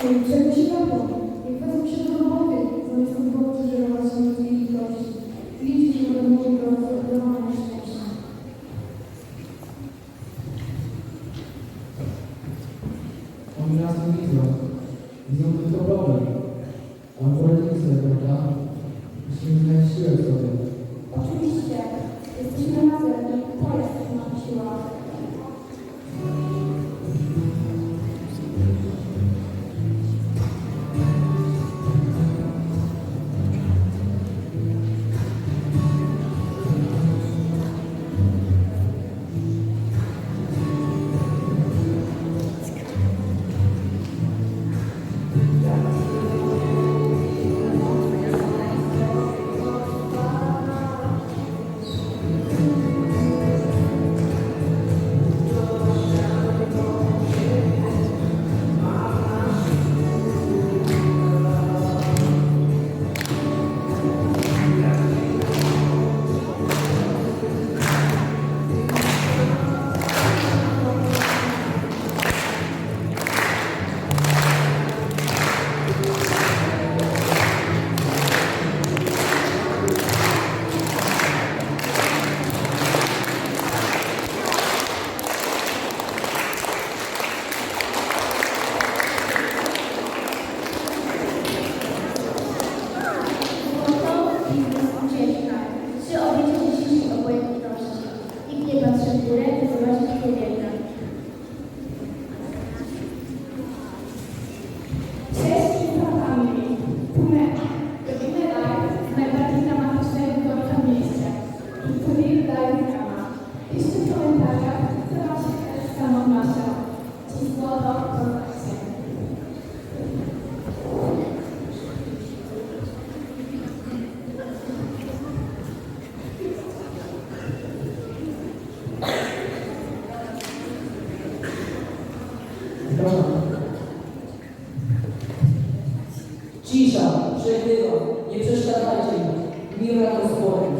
Czego się będą? Jak wezmą się do roboty, zamiast odwołać, że rodzin i gości. Liczy się będą do odbudowania szczęścia. Oni nas widzą. Widzą tylko. A w rodzinie, prawda? Musimy znaleźć sobie. Чебуреки Cisza, przebywa, nie przeszkadzajcie im. Mirna to.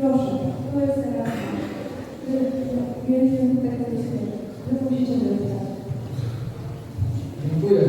Proszę, to jest teraz. Więcej tego nie Wy musicie wypisać. Dziękuję,